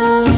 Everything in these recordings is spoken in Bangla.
so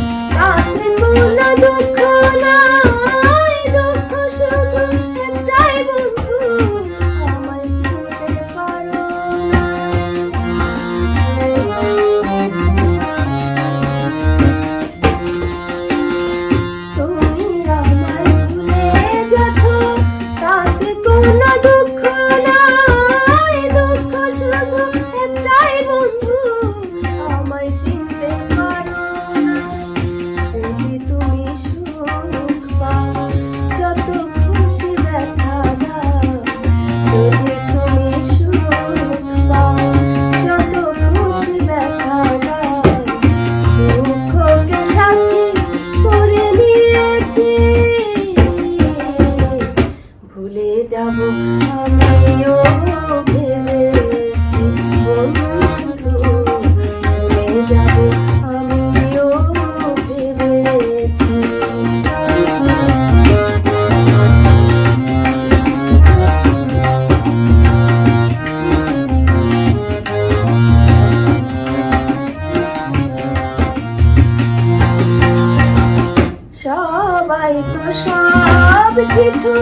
সব কিছু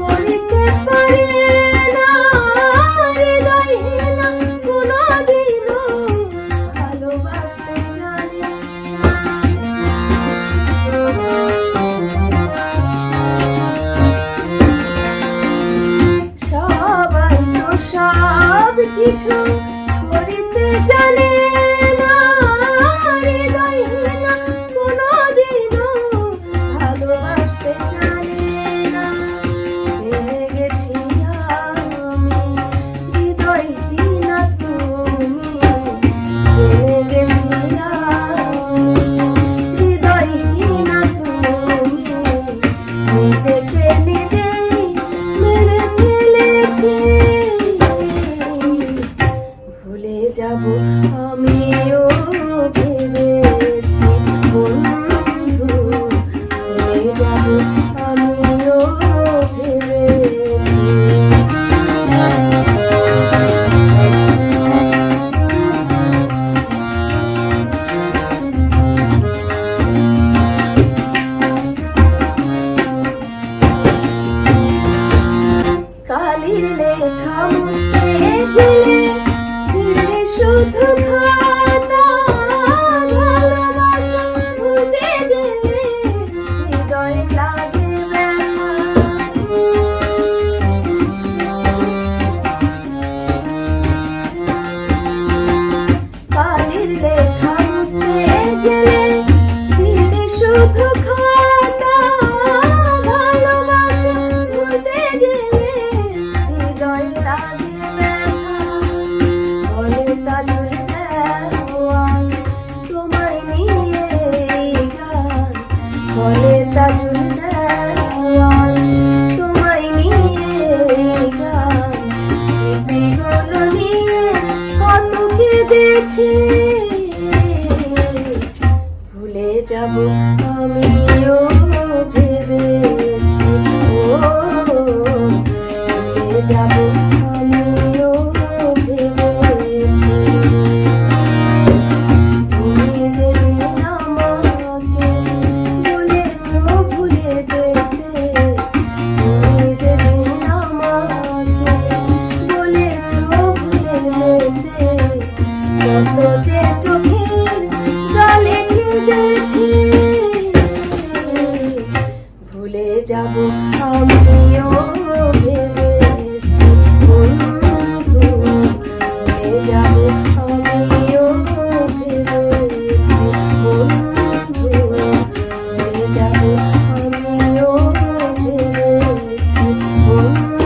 করিতে পারে না। হৃদয় হেনা কোনদিন ভালোবাসতে জানে সবাই তো সব কিছু করিতে জানে যাব আমিও যাব আমিও ভেবেছি বন্ধু হয়ে যাব আমিও ভেবেছি বন্ধু হয়ে যাব আমিও ভেবেছি বন্ধু